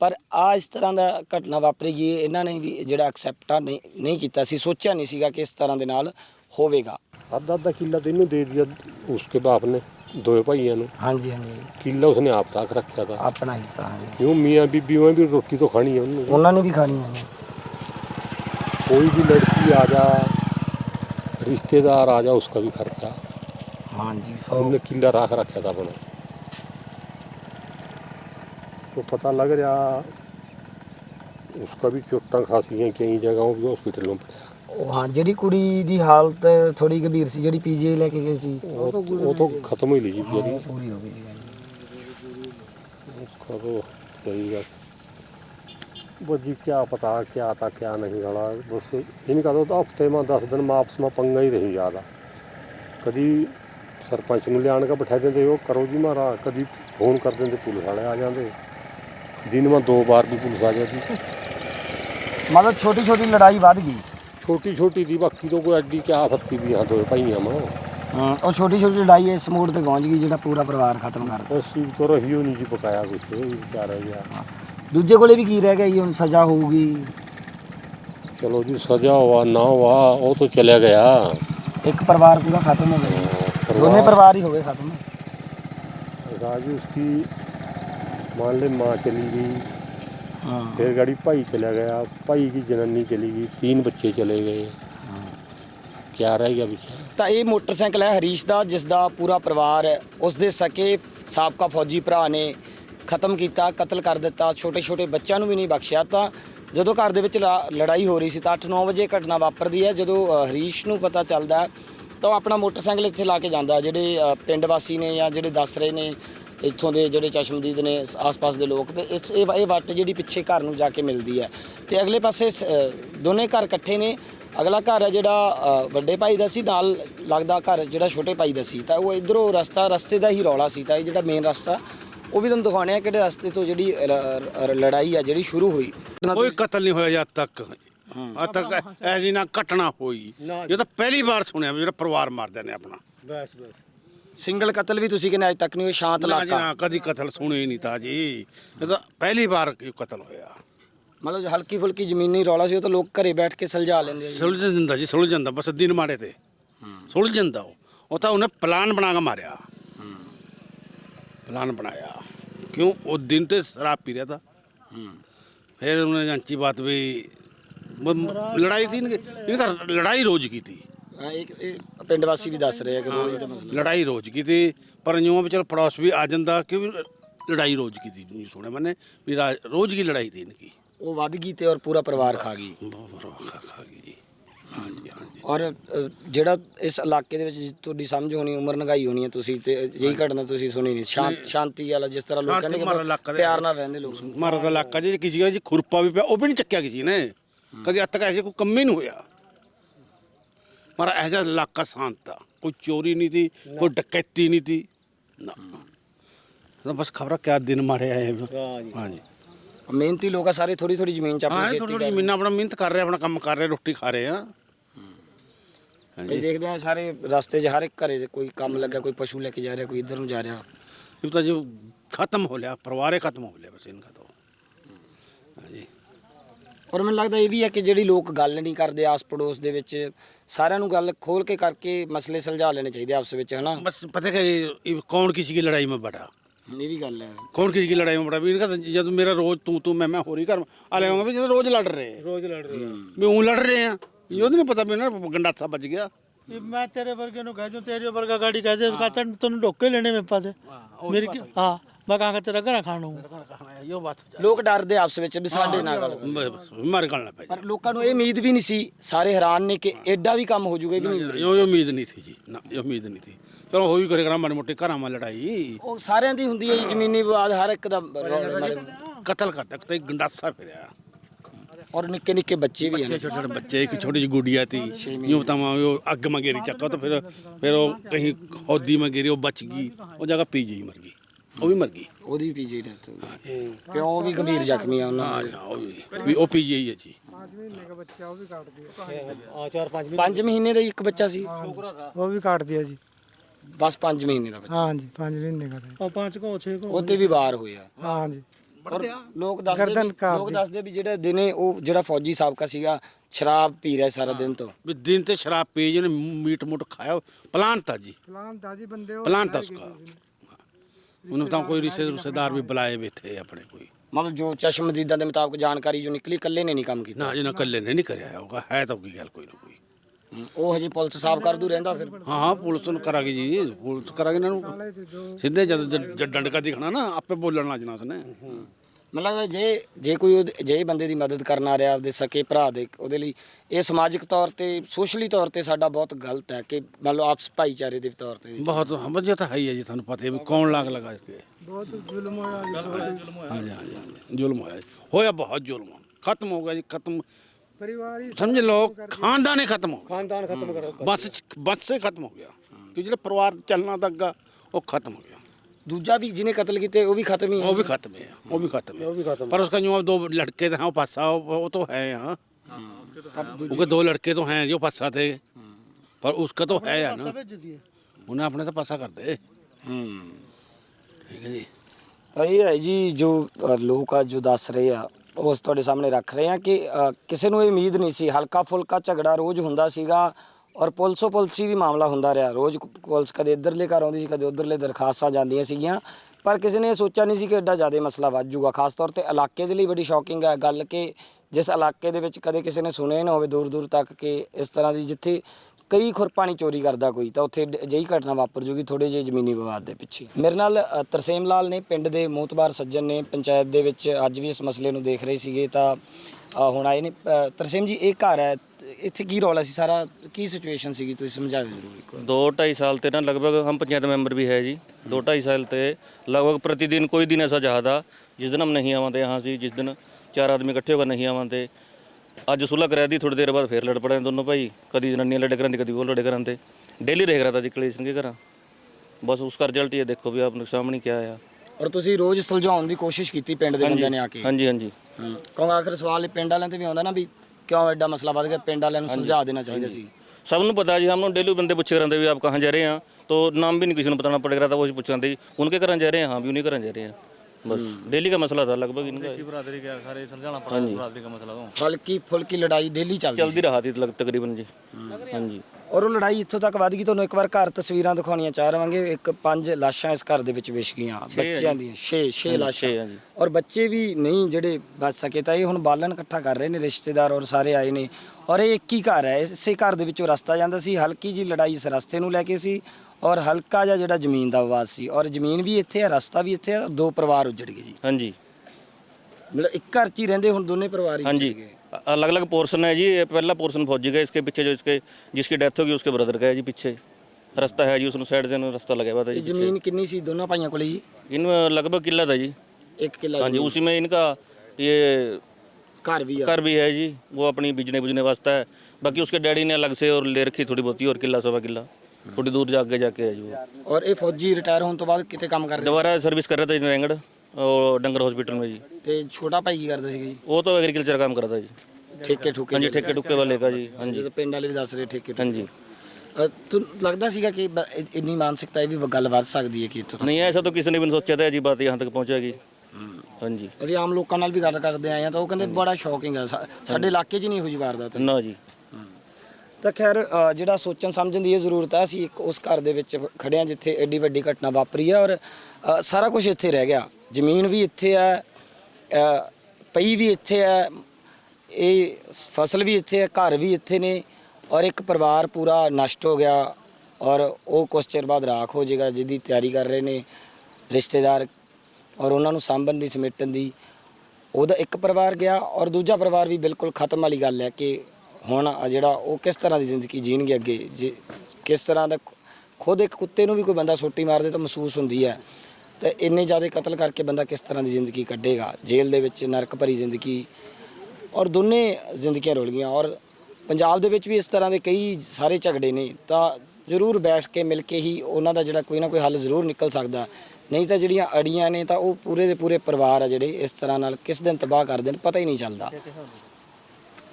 ਪਰ ਆ ਇਸ ਤਰ੍ਹਾਂ ਦਾ ਘਟਨਾ ਵਾਪਰੀ ਗਈ, ਇਹਨਾਂ ਨੇ ਵੀ ਜਿਹੜਾ ਐਕਸੈਪਟ ਨਹੀਂ ਨਹੀਂ ਕੀਤਾ ਸੀ, ਸੋਚਿਆ ਨਹੀਂ ਸੀਗਾ ਕਿ ਇਸ ਤਰ੍ਹਾਂ ਦੇ ਨਾਲ ਹੋਵੇਗਾ। ਅੱਧਾ ਅੱਧਾ ਕਿੱਲਾ ਤੇ ਇਹਨੂੰ ਦੇ ਦਿਆ ਉਸਕੇ ਬਾਪ ਨੇ ਦੋਏ ਭਾਈਆਂ ਨੂੰ ਹਾਂਜੀ ਹਾਂਜੀ ਕਿੱਲਾ ਉਸਨੇ ਆਪ ਰੱਖ ਰੱਖਿਆ था ਆਪਣਾ ਹਿੱਸਾ क्यों मियाँ बीबी में भी रोटी तो खानी है उन्होंने ਉਹਨਾਂ ਨੇ ਵੀ ਖਾਣੀਆਂ ਨੇ कोई भी लड़की आ जा रिश्तेदार आ जा उसका भी खर्चा ਹਾਂਜੀ हमने किला राख रखा था अपना तो पता लग रहा उसका भी चोटां खासी हैं कई जगहों भी हॉस्पिटलों में ਉਹ ਹਾਂ ਜਿਹੜੀ ਕੁੜੀ ਦੀ ਹਾਲਤ ਥੋੜੀ ਗੰਭੀਰ ਸੀ ਜਿਹੜੀ ਪੀਜੀਆਈ ਲੈ ਕੇ ਗਏ ਸੀ वो तो वो तो खत्म ही ली जी बेचारी ਪੂਰੀ ਹੋ ਗਈ ਜੀ उसका तो सही है बस जी क्या पता क्या था क्या नहीं रहा बस इनका तो हफ्ते में दस दिन में आपस में पंगा ही रही ज़्यादा कभी सरपंच ਨੂੰ ਲਿਆਣ ਕੇ ਬਿਠਾ ਦਿੰਦੇ ਉਹ ਕਰੋ ਜੀ ਮਾਰਾ ਕਦੀ ਫੋਨ ਕਰ ਦਿੰਦੇ ਪੁਲਿਸ ਵਾਲੇ ਆ ਜਾਂਦੇ ਦਿਨ में दो बार भी पुलिस आ जाती ਮਤਲਬ ਛੋਟੀ ਛੋਟੀ ਲੜਾਈ ਵੱਧ ਗਈ छोटी छोटी थी बाकी तो कोई एडी क्या आफत्ती भी यहाँ दो भाइयों में ਹਾਂ ਉਹ ਛੋਟੀ ਛੋਟੀ ਲੜਾਈ ਇਸ ਮੋੜ ਤੇ ਪਹੁੰਚ ਗਈ ਜਿਹੜਾ ਪੂਰਾ ਪਰਿਵਾਰ ਖਤਮ ਕਰ ਦਿੱਤਾ बस ये तो रही हो नहीं जी पकाया कुछ ये भी क्या रह गया ਦੂਜੇ ਕੋਲੇ ਵੀ ਕੀ ਰਹਿ ਗਿਆ ਜੀ ਹੁਣ ਸਜ਼ਾ ਹੋਊਗੀ चलो जी सजा हुआ ना हुआ वो तो चला गया ਇੱਕ ਪਰਿਵਾਰ ਪੂਰਾ ਖਤਮ ਹੋ ਗਿਆ ਦੋਨੇ परिवार ਪਰਿਵਾਰ ਹੀ ਹੋ ਗਏ ਖਤਮ राजू उसकी मान ले माँ चली गई ਹਾਂ फिर गाड़ी भाई चला गया भाई की जनानी चली गई तीन बच्चे चले गए क्या रह गया पीछे ਤਾਂ ਇਹ ਮੋਟਰਸਾਈਕਲ ਹੈ ਹਰੀਸ਼ ਦਾ ਜਿਸ ਦਾ ਪੂਰਾ ਪਰਿਵਾਰ ਉਸ ਦੇ ਸਕੇ ਸਾਬਕਾ ਫੌਜੀ ਭਰਾ ਨੇ ਖਤਮ ਕੀਤਾ ਕਤਲ ਕਰ ਦਿੱਤਾ ਛੋਟੇ ਛੋਟੇ ਬੱਚਿਆਂ ਨੂੰ ਵੀ ਨਹੀਂ ਬਖਸ਼ਿਆ ਤਾਂ ਜਦੋਂ ਘਰ ਦੇ ਵਿੱਚ ਲਾ- ਲੜਾਈ ਹੋ ਰਹੀ ਸੀ ਤਾਂ 8-9 ਵਜੇ ਇਹ ਘਟਨਾ ਵਾਪਰਦੀ ਹੈ ਜਦੋਂ ਅ, ਹਰੀਸ਼ ਨੂੰ ਪਤਾ ਚੱਲਦਾ ਹੈ, ਤਾਂ ਉਹ ਆਪਣਾ ਮੋਟਰਸਾਈਕਲ ਇੱਥੇ ਲਾ ਕੇ ਜਾਂਦਾ ਹੈ। ਜਿਹੜੇ ਅ, ਪਿੰਡ ਵਾਸੀ ਨੇ ਜਾਂ ਜਿਹੜੇ ਦੱਸ ਰਹੇ ਨੇ ਇੱਥੋਂ ਦੇ ਜਿਹੜੇ ਚਸ਼ਮਦੀਦ ਨੇ ਆਸ-ਪਾਸ ਦੇ ਲੋਕ ਤੇ ਇਸ ਇਹ ਇਹ ਵੱਟ ਜਿਹੜੀ ਪਿੱਛੇ ਘਰ ਨੂੰ ਜਾ ਕੇ ਮਿਲਦੀ ਹੈ। ਤੇ ਅਗਲੇ ਪਾਸੇ ਅ, ਦੋਨੇ ਘਰ ਇਕੱਠੇ ਨੇ। ਅਗਲਾ ਘਰ ਹੈ ਜਿਹੜਾ ਅ, ਵੱਡੇ ਭਾਈ ਦਾ ਸੀ ਨਾਲ ਲੱਗਦਾ ਘਰ ਜਿਹੜਾ ਛੋਟੇ ਭਾਈ ਦਾ ਸੀ। ਤਾਂ ਉਹ ਇਧਰੋਂ ਰਸਤਾ ਰਸਤੇ ਦਾ ਹੀ ਰੌਲਾ ਸੀ। ਤਾਂ ਇਹ ਜਿਹੜਾ ਮੇਨ ਰਸਤਾ ਉਹ ਵੀ ਤੁਹਾਨੂੰ ਦਿਖਾਉਣੇ ਆ ਕਿਹੜੇ ਰਸਤੇ ਤੋਂ ਜਿਹੜੀ ਰ- ਲੜਾਈ ਆ ਜਿਹੜੀ ਸ਼ੁਰੂ ਹੋਈ। ਕੋਈ ਕਤਲ ਨਹੀਂ ਹੋਇਆ ਜਦ ਤੱਕ। ਅੱਜ ਤੱਕ ਐਸੀ ਨਾ ਘਟਨਾ ਹੋਈ। ਇਹ ਤਾਂ ਪਹਿਲੀ ਵਾਰ ਸੁਣਿਆ ਵੀ ਜਿਹੜਾ ਪਰਿਵਾਰ ਮਾਰਦੇ ਨੇ ਆਪਣਾ। ਬਸ ਬਸ। ਸਿੰਗਲ ਕਤਲ ਵੀ ਤੁਸੀਂ ਕਹਿੰਦੇ ਅੱਜ ਤੱਕ ਨਹੀਂ ਹੋਇਆ ਸ਼ਾਂਤ ਨਾ ਜੀ ਇਲਾਕਾ ਨਾ ਕਦੀ ਕਤਲ ਸੁਣੇ ਹੀ ਨਹੀਂ ਤਾਂ ਜੀ ਇਹ ਤਾਂ ਪਹਿਲੀ ਵਾਰ ਇਹ ਕਤਲ ਹੋਇਆ ਮਤਲਬ ਹਲਕੀ ਫੁਲਕੀ ਜ਼ਮੀਨੀ ਰੌਲਾ ਸੀ ਉਹ ਤਾਂ ਲੋਕ ਘਰੇ ਬੈਠ ਕੇ ਸੁਲਝਾ ਲੈਂਦੇ ਆ ਜੀ ਸੁਲਝ ਜਾਂਦਾ ਜੀ ਸੁਲਝ ਜਾਂਦਾ ਬਸ ਦਿਨ ਮਾੜੇ ਤੇ ਸੁਲਝ ਜਾਂਦਾ ਉਹ ਉਹ ਤਾਂ ਉਹਨੇ ਪਲਾਨ ਬਣਾ ਕੇ ਮਾਰਿਆ ਪਲਾਨ ਬਣਾਇਆ ਕਿਉਂ ਉਹ ਦਿਨ ਤੇ ਸ਼ਰਾਬ ਪੀ ਰਿਹਾ था फिर उन्होंने जांची बात भी वो लड़ाई थी इनकी इनका लड़ाई रोज की थी ਹਾਂ, ਇੱਕ ਇਹ ਪਿੰਡ ਵਾਸੀ ਵੀ ਦੱਸ ਰਹੇ ਆ ਕਿ ਰੋਜ਼ ਦਾ ਮਸਲਾ। ਲੜਾਈ ਰੋਜ਼ ਕੀ ਤੀ ਪਰ ਜਿਉਂ ਵੀ ਚਲ ਪੜੋਸ ਵੀ ਆ ਜਾਂਦਾ ਕਿ ਲੜਾਈ ਰੋਜ਼ ਕੀ ਤੀ ਨਹੀਂ ਸੁਣਿਆ ਮੈਨੇ ਵੀ ਰਾ- ਰੋਜ਼ ਕੀ ਲੜਾਈ ਤੀ ਇਨਕੀ? ਉਹ ਵੱਧ ਗਈ ਤੇ ਔਰ ਪੂਰਾ ਪਰਿਵਾਰ ਖਾ ਗਈ। ਬਹੁਤ ਖਾ ਖਾ ਗਈ ਜੀ। ਹਾਂਜੀ ਹਾਂਜੀ। ਔਰ ਅ, ਜਿਹੜਾ ਇਸ ਇਲਾਕੇ ਦੇ ਵਿੱਚ ਤੁਹਾਡੀ ਸਮਝ ਹੋਣੀ ਉਮਰ ਨਗਾਈ ਹੋਣੀ ਹੈ ਤੁਸੀਂ ਤੇ ਜਿਹੀ ਘਟਨਾ ਤੁਸੀਂ ਸੁਣੀ ਨਹੀਂ। ਸ਼ਾਂਤ ਸ਼ਾਂਤੀ ਵਾਲਾ ਜਿਸ ਤਰ੍ਹਾਂ ਲੋਕ ਕਹਿੰਦੇ ਮਾਰਾ ਕਿ ਇਲਾਕਾ ਦੇ- ਪਿਆਰ ਨਾਲ ਰਹਿੰਦੇ ਲੋਕ। ਮਾਰਾ ਦਾ ਇਲਾਕਾ ਜੀ ਕਿਸੇ ਦਾ ਜੀ ਖੁਰਪਾ ਵੀ ਪਿਆ ਉਹ ਵੀ ਨਹੀਂ ਚੱਕਿਆ ਕਿਸੇ ਨੇ। ਕਦੇ ਅੱਜ ਤੱਕ ਐਸੇ ਕੋਈ ਕੰਮ ਹੀ ਨਹੀਂ ਹੋਇਆ। ਮਾਰਾ ਇਹ ਜਿਹਾ ਇਲਾਕਾ ਸ਼ਾਂਤ ਆ। ਕੋਈ ਚੋਰੀ ਨਹੀਂ ਸੀ ਕੋਈ ਡਕੈਤੀ ਨਹੀਂ ਸੀ। ਨਾ। ਤਾਂ ਬਸ ਖਬਰਾਂ ਕਿਆ ਦਿਨ ਮਾਰੇ ਆਏ ਹਾਂਜੀ। ਮਿਹਨਤੀ ਲੋਕ ਆ ਸਾਰੇ ਥੋੜੀ ਥੋੜੀ ਜ਼ਮੀਨ ਚ ਹਾਂ ਆਪਣੀ ਥੋੜੀ ਖੇਤੀ ਥੋੜੀ ਜ਼ਮੀਨਾਂ ਆਪਣਾ ਮਿਹਨਤ ਕਰ ਰਹੇ ਆਪਣਾ ਕੰਮ ਕਰ ਰਹੇ ਰੋਟੀ ਖਾ ਰਹੇ ਆ। ਇਹ ਦੇਖਦੇ ਆ ਸਾਰੇ ਰਸਤੇ 'ਚ ਹਰ ਇੱਕ ਘਰੇ 'ਚ ਕੋਈ ਕੰਮ ਲੱਗਾ ਕੋਈ ਪਸ਼ੂ ਲੈ ਕੇ ਜਾ ਰਿਹਾ ਕੋਈ ਇੱਧਰ ਨੂੰ ਜਾ ਰਿਹਾ। ਇਹ ਤਾਂ ਜੋ ਖਤਮ ਹੋ ਲਿਆ ਪਰਿਵਾਰ ਖਤਮ ਹੋ ਲਿਆ ਬਸ ਤਾਂ। ਹਾਂਜੀ ਔਰ ਮੈਨੂੰ ਲੱਗਦਾ ਇਹ ਵੀ ਹੈ ਕਿ ਜਿਹੜੀ ਲੋਕ ਗੱਲ ਨਹੀਂ ਕਰਦੇ ਆਸ ਪੜੋਸ ਦੇ ਵਿੱਚ ਸਾਰਿਆਂ ਨੂੰ ਗੱਲ ਖੋਲ ਕੇ ਕਰਕੇ ਮਸਲੇ ਸੁਲਝਾ ਲੈਣੇ ਚਾਹੀਦੇ ਆਪਸ ਵਿੱਚ ਹਨਾ बस पता है कि ये कौन किसी की लड़ाई में बड़ा ਇਹ ਵੀ ਗੱਲ ਹੈ कौन किसी की लड़ाई में बड़ा भी इनका तो जब मेरा रोज तू तू मैं मैं हो रही कर आ लेगा भी जब रोज लड़ रहे हैं रोज लड़ रहे हैं भी ऊं लड़ रहे हैं ये तो नहीं पता भी ना गंडासा बच गया ਇਹ ਮੈਂ ਤੇਰੇ ਵਰਗੇ ਨੂੰ ਕਹਿ ਜੂ ਤੇਰੇ ਵਰਗਾ ਗਾੜੀ ਕਹਿ ਦੇ ਕਾ ਤੈਨੂੰ ਢੋਕੇ ਲੈਣੇ ਮੇ ਪਾ ਦੇ ਮੇਰੀ ਕੀ- ਹਾਂ ਮੈਂ ਕਹਾਂਗਾ ਤੇਰਾ ਘਰ ਖਾਣੂ यो बात ਲੋਕ ਡਰਦੇ ਆਪਸ ਵਿੱਚ ਵੀ ਸਾਡੇ ਨਾਲ ਗੱਲ ਕਰੋ। बस मार गलना पे ਪਰ ਲੋਕਾਂ ਨੂੰ ਇਹ ਉਮੀਦ ਵੀ ਨਹੀਂ ਸੀ ਸਾਰੇ ਹੈਰਾਨ ਨੇ ਕਿ ਐਡਾ ਵੀ ਕੰਮ ਹੋ ਜਾਊਗਾ ਇਹ ਵੀ ਨਹੀਂ यो यो उम्मीद नहीं थी जी ना ये उम्मीद नहीं थी चलो हो भी करेगा माड़े मोटे घर में लड़ाई ਉਹ ਸਾਰਿਆਂ ਦੀ ਹੁੰਦੀ ਹੈ ਜੀ ਜ਼ਮੀਨੀ ਵਿਵਾਦ ਹਰ ਇੱਕ ਦਾ ਰੌਲੇ ਮਾੜੇ कत्ल करता कते गंडासा फिर ਔਰ ਨਿੱਕੇ ਨਿੱਕੇ ਬੱਚੇ ਵੀ ਹਨ छोटे छोटे बच्चे एक छोटी सी गुड़िया थी यूं बताऊँ वो अग में गिरी चक्का तो फिर फिर वो कहीं हौदी में गिरी वो बच गई वो जगह पी गई मर ਉਹ ਵੀ ਮਰ ਗਈ। ਉਹਦੀ ਪੀਜੀ ਡੈਥ ਹੋ ਗਈ। ਪਿਓ ਵੀ ਗੰਭੀਰ ਜ਼ਖਮੀ ਉਹਨਾਂ ਹਾਂ ਉਹ ਵੀ। ਉਹ ਪੀਜੀ ਹੀ ਹੈ ਜੀ ਪੰਜ ਮਹੀਨੇ ਦਾ ਇੱਕ ਬੱਚਾ ਸੀ। ਉਹ ਵੀ ਕੱਟ ਦਿਆ ਜੀ। ਬਸ 5 ਮਹੀਨੇ ਦਾ ਬੱਚਾ। ਹਾਂਜੀ 5 ਮਹੀਨੇ ਦਾ। ਤਾਂ। ਪੰਜ ਕੋ 6 ਕੋ ਉਹਤੇ ਵੀ ਵਾਰ ਹੋਇਆ ਹਾਂਜੀ। ਲੋਕ ਦੱਸਦੇ ਗਰਦਨ ਲੋਕ ਦੱਸਦੇ ਵੀ ਜਿਹੜਾ ਦਿਨੇ ਉਹ ਜਿਹੜਾ ਫੌਜੀ ਸਾਬਕਾ ਸੀਗਾ ਸ਼ਰਾਬ ਪੀ ਰਿਹਾ ਸਾਰਾ ਦਿਨ ਤੋਂ। ਵੀ ਦਿਨ ਤੇ ਸ਼ਰਾਬ ਪੀ ਜਿਹਨੇ ਮੀਟ ਮੁੱਟ ਖਾਇਆ ਪਲਾਨ ਜੀ। ਫਲਾਨ ਜੀ ਬੰਦੇ ਉਹ ਪਲਾਨ ਤਾਂ ਉਹਨੂੰ ਤਾਂ ਕੋਈ ਰਿਸ਼ਤੇ ਵੀ ਬੁਲਾਏ ਵੇ ਆਪਣੇ ਕੋਈ। ਮਤਲਬ ਜੋ ਚਸ਼ਮਦੀਦਾਂ ਦੇ ਮੁਤਾਬਕ ਜਾਣਕਾਰੀ ਜੋ ਨਿਕਲੀ ਇਕੱਲੇ ਨੇ ਨਹੀਂ ਕੰਮ ਕੀਤਾ? ਨਾ ਜੀ ਨਾ ਨੇ ਨਹੀਂ ਕਰਿਆ ਹੋਊਗਾ ਹੈ ਤਾਂ ਕੋਈ ਗੱਲ ਕੋਈ ਨਾ ਕੋਈ। ਉਹ ਹਜੇ ਪੁਲਿਸ ਸਾਫ਼ ਕਰਦੂ ਰਹਿੰਦਾ ਫਿਰ? ਹਾਂ ਹਾਂ ਪੁਲਿਸ ਨੂੰ ਕਰਾਂਗੇ ਜੀ ਪੁਲਿਸ ਕਰਾਂਗੇ ਇਹਨਾਂ ਨੂੰ। ਸਿੱਧੇ ਜਦ ਜਦ ਡੰਡਕਾ ਦਿਖਣਾ ਨਾ ਆਪੇ ਬੋਲਣ ਲੱਗ ਜਾਣਾ ਉਸਨੇ। ਮਤਲਬ ਜੇ ਜੇ ਕੋਈ ਉਹਦੇ- ਜੇ ਬੰਦੇ ਦੀ ਮਦਦ ਕਰਨ ਆ ਰਿਹਾ ਆਪਦੇ ਸਕੇ ਭਰਾ ਦੇ ਉਹਦੇ ਲਈ ਇਹ ਸਮਾਜਿਕ ਤੌਰ ਤੇ ਸੋਸ਼ਲੀ ਤੌਰ ਤੇ ਸਾਡਾ ਬਹੁਤ ਗਲਤ ਹੈ ਕਿ ਮੰਨ ਲਓ ਆਪਸ ਭਾਈਚਾਰੇ ਦੇ ਤੌਰ ਤੇ। ਬਹੁਤ ਵਧੀਆ ਤਾਂ ਹੈ ਜੀ ਤੁਹਾਨੂੰ ਪਤਾ ਹੈ ਕੌਣ ਲਾਗ ਲਗਾ ਕੇ। ਬਹੁਤ ਜ਼ੁਲਮ ਹੋਇਆ ਜੀ ਜ਼ੁਲਮ ਹੋਇਆ। ਜੀ। ਹੋਇਆ ਬਹੁਤ ਜ਼ੁਲਮ। ਖਤਮ ਹੋ ਗਿਆ ਜੀ ਖਤਮ। ਪਰਿਵਾਰ ਸਮਝ ਲਓ ਖਾਨਦਾਨ ਹੀ ਖਤਮ ਹੋ ਖਾਨਦਾਨ ਖਤਮ ਕਰੋ ਬਸ ਬਸ ਹੀ ਖਤਮ ਹੋ ਗਿਆ। ਕਿ ਜਿਹੜਾ ਪਰਿਵਾਰ ਚੱਲਣਾ ਤਾਂ ਅੱਗਾ ਉਹ ਖਤਮ ਹੋ ਗਿਆ। ਦੂਜਾ ਵੀ ਜਿਹਨੇ ਕਤਲ ਕੀਤੇ ਉਹ ਵੀ ਖਤਮ ਹੀ वो भी खत्म है वो भी खत्म है वो भी खत्म पर उसका जो दो लड़के थे वो पासा वो वो तो है यहाँ उसके दो लड़के तो हैं जो पासा थे पर उसका तो है यार ना उन्हें अपने से पासा कर दे ਹੂੰ ठीक है जी ਤਾਂ ਇਹ ਹੈ ਜੀ ਜੋ ਅ, ਲੋਕ ਆ ਜੋ ਦੱਸ ਰਹੇ ਆ ਉਸ ਤੁਹਾਡੇ ਸਾਹਮਣੇ ਰੱਖ ਰਹੇ ਆ ਕਿ ਅ, ਕਿਸੇ ਨੂੰ ਇਹ ਉਮੀਦ ਨਹੀਂ ਸੀ ਹਲਕਾ ਫੁਲਕਾ ਝਗੜਾ ਰੋਜ਼ ਹੁੰਦਾ ਸੀਗਾ ਔਰ ਪੁਲਿਸੋ ਪੁਲਿਸੀ ਵੀ ਮਾਮਲਾ ਹੁੰਦਾ ਰਿਹਾ। ਰੋਜ਼ ਪੁਲਿਸ ਕਦੇ ਇੱਧਰਲੇ ਘਰ ਆਉਂਦੀ ਸੀ, ਕਦੇ ਉੱਧਰਲੇ ਦਰਖਾਸਤਾਂ ਜਾਂਦੀਆਂ ਸੀਗੀਆਂ। ਪਰ ਕਿਸੇ ਨੇ ਇਹ ਸੋਚਿਆ ਨਹੀਂ ਸੀ ਕਿ ਐਡਾ ਜ਼ਿਆਦਾ ਮਸਲਾ ਵੱਧ ਜਾਊਗਾ ਖਾਸ ਤੌਰ ਤੇ ਇਲਾਕੇ ਦੇ ਲਈ ਬੜੀ ਸ਼ੌਕਿੰਗ ਹੈ ਗੱਲ ਕਿ ਜਿਸ ਇਲਾਕੇ ਦੇ ਵਿੱਚ ਕਦੇ ਕਿਸੇ ਨੇ ਸੁਣਿਆ ਨਾ ਹੋਵੇ ਦੂਰ ਦੂਰ ਤੱਕ ਕਿ ਇਸ ਤਰ੍ਹਾਂ ਦੀ ਜਿੱਥੇ ਕਈ ਖੁਰਪਾਣੀ ਚੋਰੀ ਕਰਦਾ ਕੋਈ, ਤਾਂ ਉੱਥੇ ਅਜਿਹੀ ਘਟਨਾ ਵਾਪਰ ਜੂਗੀ ਥੋੜੇ ਜਿਹੇ ਜ਼ਮੀਨੀ ਵਿਵਾਦ ਦੇ ਪਿੱਛੇ। ਮੇਰੇ ਨਾਲ ਤਰਸੇਮ ਲਾਲ ਨੇ, ਪਿੰਡ ਦੇ ਮੋਤਬਾਰ ਸੱਜਣ ਨੇ, ਪੰਚਾਇਤ ਦੇ ਵਿੱਚ ਅੱਜ ਵੀ ਇਸ ਮਸਲੇ ਨੂੰ ਦੇਖ ਰਹੇ ਸੀਗੇ ਤਾਂ ਹੁਣ ਆਏ ਨੇ। ਤਰਸੇਮ ਜੀ, ਇਹ ਘਰ ਹੈ ਇੱਥੇ ਕੀ ਰੌਲਾ ਸੀ ਸਾਰਾ ਕੀ ਸਿਚੁਏਸ਼ਨ ਸੀਗੀ ਤੁਸੀਂ ਸਮਝਾ ਦਿਓ ਜ਼ਰੂਰ ਇੱਕ ਵਾਰ दो ढाई साल थे ना लगभग हम पंचायत मेंबर भी है जी दो ढाई साल थे लगभग प्रतिदिन कोई दिन ऐसा जहा था जिस दिन हम नहीं आवाते यहाँ से जिस दिन चार आदमी इकट्ठे होकर नहीं आवाते ਅੱਜ ਸੁਲਹ ਕਰਿਆ ਦੀ ਥੋੜੀ ਦੇਰ ਬਾਅਦ ਫੇਰ ਲੜ ਪੜੇ ਦੋਨੋਂ ਭਾਈ ਕਦੀ ਜਨਾਨੀਆਂ ਲੜੇ ਕਰਾਂ ਕਦੀ ਉਹ ਲੜੇ ਕਰਾਂ ਤੇ ਡੇਲੀ ਰਹਿ ਰਿਹਾ ਤਾਂ ਜੀ ਕਲੇਸ਼ ਸਿੰਘ ਘਰਾਂ ਬਸ ਉਸ ਦਾ ਰਿਜ਼ਲਟ ਇਹ ਦੇਖੋ ਵੀ ਆਪ ਨੂੰ ਸਾਹਮਣੇ ਕੀ ਆਇਆ ਔਰ ਤੁਸੀਂ ਰੋਜ਼ ਸੁਲਝਾਉਣ ਦੀ ਕੋਸ਼ਿਸ਼ ਕੀਤੀ ਪਿੰਡ ਦੇ ਬੰਦਿਆਂ ਨੇ ਆ ਕੇ ਹਾਂਜੀ ਹਾਂਜੀ ਹੂੰ ਕਿਉਂਕਿ ਆਖਰ ਸਵਾਲ ਇਹ ਪਿੰਡ ਵਾਲਿਆਂ ਤੇ ਵੀ ਆਉਂਦਾ ਨਾ ਵੀ ਕਿਉਂ ਐਡਾ ਮਸਲਾ ਵੱਧ ਗਿਆ? ਪਿੰਡ ਵਾਲਿਆਂ ਨੂੰ ਸਮਝਾ ਦੇਣਾ ਚਾਹੀਦਾ ਸੀ। ਸਭ ਨੂੰ ਪਤਾ ਜੀ ਹਮ ਨੂੰ ਡੇਲੀ ਬੰਦੇ ਪੁੱਛੇ ਰਹਿੰਦੇ ਵੀ ਆਪ ਕਹਾਂ ਜਾ ਰਹੇ ਆ ਤੋ ਨਾਮ ਵੀ ਨਹੀਂ ਕਿਸੇ ਨੂੰ ਪਤਾ ਨਾ ਪੜੇਗਾ ਤਾਂ ਉਹ ਪੁੱਛਾਂਦੇ ਜੀ ਉਨਕੇ ਘਰਾਂ ਜਾ ਰਹੇ ਹਾਂ ਵੀ ਉਨਕੇ ਘਰਾਂ ਜਾ ਰਹੇ ਆ ਬਸ ਡੇਲੀ ਦਾ ਮਸਲਾ ਤਾਂ ਲਗਭਗ ਇਨਕਾ ਕੀ ਬਰਾਦਰੀ ਦਾ ਸਾਰੇ ਸਮਝਾਣਾ ਪੜਾ ਬਰਾਦਰੀ ਦਾ ਮਸਲਾ ਤੋਂ ਹਲਕੀ ਫੁਲਕੀ ਲੜਾਈ ਡੇਲੀ ਚੱਲਦੀ ਚੱਲਦੀ ਰਹਾ ਤੀ ਤਕਰੀਬਨ ਜੀ। ਹਾਂਜੀ। ਔਰ ਉਹ ਲੜਾਈ ਇੱਥੋਂ ਤੱਕ ਵੱਧ ਗਈ ਤੁਹਾਨੂੰ ਇੱਕ ਵਾਰ ਘਰ ਤਸਵੀਰਾਂ ਦਿਖਾਉਣੀਆਂ ਚਾਹ ਰਵਾਂਗੇ। ਇੱਕ ਪੰਜ ਲਾਸ਼ਾਂ ਇਸ ਘਰ ਦੇ ਵਿੱਚ ਵਿਛ ਗਈਆਂ ਬੱਚਿਆਂ ਦੀਆਂ 6 6 ਲਾਸ਼ਾਂ। ਔਰ ਬੱਚੇ ਵੀ ਨਹੀਂ ਜਿਹੜੇ ਬਚ ਸਕੇ ਤਾਂ ਇਹ ਹੁਣ ਬਾਲਣ ਇਕੱਠਾ ਕਰ ਰਹੇ ਨੇ ਰਿਸ਼ਤੇਦਾਰ ਔਰ ਸਾਰੇ ਆਏ ਨੇ। ਔਰ ਇਹ ਇੱਕ ਹੀ ਘਰ ਹੈ ਇਸੇ ਘਰ ਦੇ ਵਿੱਚੋਂ ਰਸਤਾ ਜਾਂਦਾ ਸੀ ਹਲਕੀ ਜੀ ਲੜਾਈ ਇਸ ਰਸਤੇ ਨੂੰ ਲੈ ਕੇ ਸੀ ਔਰ ਹਲਕਾ ਜਿਹਾ ਜਿਹੜਾ ਜ਼ਮੀਨ ਦਾ ਵਿਵਾਦ ਸੀ। ਔਰ ਜ਼ਮੀਨ ਵੀ ਇੱਥੇ ਹੈ ਰਸਤਾ ਵੀ ਇੱਥੇ ਹੈ ਦੋ ਪਰਿਵਾਰ ਉੱਜੜ ਗਏ ਜੀ। जी ਮਤਲਬ ਇੱਕ ਘਰ 'ਚ ਹੀ ਰਹਿੰਦੇ ਹੁਣ ਦੋਨੇ ਪਰਿਵਾਰ ਹੀ ਹਾਂਜੀ। अलग अलग पोर्शन है जी ये पहला पोर्शन फौजी का है, इसके पीछे जो इसके जिसकी डेथ होगी उसके ब्रदर का है जी पीछे रास्ता है जी उसमें साइड से रास्ता लगा हुआ था ਇਹ जी ਜ਼ਮੀਨ ਕਿੰਨੀ ਸੀ ਦੋਨਾਂ ਭਾਈਆਂ ਕੋਲੇ ਜੀ पीछे। इनमें लगभग किला था जी ਇੱਕ ਕਿੱਲਾ हाँ जी उसी में इनका ये ਘਰ ਵੀ ਆ घर भी है जी वो अपनी बिजने बुजने वास्ता है बाकी उसके डैडी ने अलग से और ले रखी थोड़ी बहुत और किला सवा किला थोड़ी दूर जाके जाके है जी वो ਔਰ ਇਹ ਫੌਜੀ ਰਿਟਾਇਰ ਹੋਣ ਤੋਂ ਬਾਅਦ ਕਿਤੇ ਕੰਮ ਕਰ ਰਹੇ दोबारा सर्विस कर रहा था जी नारायणगढ़ ਉਹ ਡੰਗਰ ਹਸਪੀਟਲ ਮੇਂ ਜੀ। ਤੇ ਛੋਟਾ ਭਾਈ ਕੀ ਕਰਦਾ ਸੀਗਾ ਜੀ? ਉਹ ਤਾਂ ਐਗਰੀਕਲਚਰ ਕੰਮ ਕਰਦਾ ਜੀ। ਠੇਕੇ ਠੁਕੇ ਹਾਂਜੀ ਠੇਕੇ ਟੁੱਕੇ ਵਾਲੇ ਦਾ ਜੀ ਹਾਂਜੀ। ਪਿੰਡ ਵਾਲੇ ਵੀ ਦੱਸ ਰਹੇ ਠੇਕੇ ਠੁਕੇ। ਹਾਂਜੀ। ਤੁਹਾਨੂੰ ਲੱਗਦਾ ਸੀਗਾ ਕਿ ਇੰਨੀ ਮਾਨਸਿਕਤਾ ਇਹ ਵੀ ਗੱਲ ਵੱਧ ਸਕਦੀ ਹੈ ਕਿ ਇੱਥੋਂ ਨਹੀਂ ਐਸਾ ਤਾਂ ਕਿਸੇ ਨੇ ਵੀ ਨਹੀਂ ਸੋਚਿਆ ਤਾਂ ਜੀ ਬਾਤ ਯਹਾਂ ਤੱਕ ਪਹੁੰਚੇਗੀ ਹਾਂਜੀ। ਅਸੀਂ ਆਮ ਲੋਕਾਂ ਨਾਲ ਵੀ ਗੱਲ ਕਰਦੇ ਆਏ ਆ ਤਾਂ ਉਹ ਕਹਿੰਦੇ ਬੜਾ ਸ਼ੌਕਿੰਗ ਆ। ਸਾਡੇ ਇਲਾਕੇ 'ਚ ਨਹੀਂ ਹੋਈ ਵਾਰਦਾਤ ਨਾ ਜੀ। ਤਾਂ ਖੈਰ ਅ, ਜਿਹੜਾ ਸੋਚਣ ਸਮਝਣ ਦੀ ਇਹ ਜ਼ਰੂਰਤ ਹੈ ਅਸੀਂ ਇੱਕ ਉਸ ਘਰ ਦੇ ਵਿੱਚ ਖੜੇ ਹਾਂ ਜਿੱਥੇ ਐਡੀ ਵੱਡੀ ਘਟਨਾ ਵਾਪਰੀ ਹੈ ਔਰ ਅ, ਸਾਰਾ ਕੁਝ ਇੱਥੇ ਰਹਿ ਗਿਆ। ਜ਼ਮੀਨ ਵੀ ਇੱਥੇ ਹੈ ਅ, ਪਈ ਵੀ ਇੱਥੇ ਹੈ ਇਹ ਫਸਲ ਵੀ ਇੱਥੇ ਹੈ ਘਰ ਵੀ ਇੱਥੇ ਨੇ ਔਰ ਇੱਕ ਪਰਿਵਾਰ ਪੂਰਾ ਨਸ਼ਟ ਹੋ ਗਿਆ ਔਰ ਉਹ ਕੁਛ ਚਿਰ ਬਾਅਦ ਰਾਖ ਹੋ ਜਾਏਗਾ ਜਿਹਦੀ ਤਿਆਰੀ ਕਰ ਰਹੇ ਨੇ ਰਿਸ਼ਤੇਦਾਰ ਔਰ ਉਹਨਾਂ ਨੂੰ ਸਾਂਭਣ ਦੀ ਸਮੇਟਣ ਦੀ। ਉਹਦਾ ਇੱਕ ਪਰਿਵਾਰ ਗਿਆ ਔਰ ਦੂਜਾ ਪਰਿਵਾਰ ਵੀ ਬਿਲਕੁਲ ਖਤਮ ਵਾਲੀ ਗੱਲ ਹੈ ਕਿ ਹੁਣ ਆ ਜਿਹੜਾ ਉਹ ਕਿਸ ਤਰ੍ਹਾਂ ਦੀ ਜ਼ਿੰਦਗੀ ਜੀਣਗੇ ਅੱਗੇ? ਜੇ ਕਿਸ ਤਰ੍ਹਾਂ ਦਾ ਖੁਦ ਇੱਕ ਕੁੱਤੇ ਨੂੰ ਵੀ ਕੋਈ ਬੰਦਾ ਸੋਟੀ ਮਾਰਦੇ ਤਾਂ ਮਹਿਸੂਸ ਹੁੰਦੀ ਹੈ। ਤੇ ਇੰਨੇ ਜ਼ਿਆਦਾ ਕਤਲ ਕਰਕੇ ਬੰਦਾ ਕਿਸ ਤਰ੍ਹਾਂ ਦੀ ਜ਼ਿੰਦਗੀ ਕੱਢੇਗਾ? ਜੇਲ੍ਹ ਦੇ ਵਿੱਚ ਨਰਕ ਭਰੀ ਜ਼ਿੰਦਗੀ ਔਰ ਦੋਨੇ ਜ਼ਿੰਦਗੀਆਂ ਰੁਲ ਗਈਆਂ ਔਰ ਪੰਜਾਬ ਦੇ ਵਿੱਚ ਵੀ ਇਸ ਤਰ੍ਹਾਂ ਦੇ ਕਈ ਸਾਰੇ ਝਗੜੇ ਨੇ। ਤਾਂ ਜ਼ਰੂਰ ਬੈਠ ਕੇ ਮਿਲ ਕੇ ਹੀ ਉਹਨਾਂ ਦਾ ਜਿਹੜਾ ਕੋਈ ਨਾ ਕੋਈ ਹੱਲ ਜ਼ਰੂਰ ਨਿਕਲ ਸਕਦਾ। ਨਹੀਂ ਤਾਂ ਜਿਹੜੀਆਂ ਅੜੀਆਂ ਨੇ ਤਾਂ ਉਹ ਪੂਰੇ ਦੇ ਪੂਰੇ ਪਰਿਵਾਰ ਆ ਜਿਹੜੇ ਇਸ ਤਰ੍ਹਾਂ ਨਾਲ ਕਿਸ ਦਿਨ ਤਬਾਹ ਕਰ ਦੇਣ ਪਤਾ ਹੀ ਨਹੀਂ ਚੱਲਦਾ।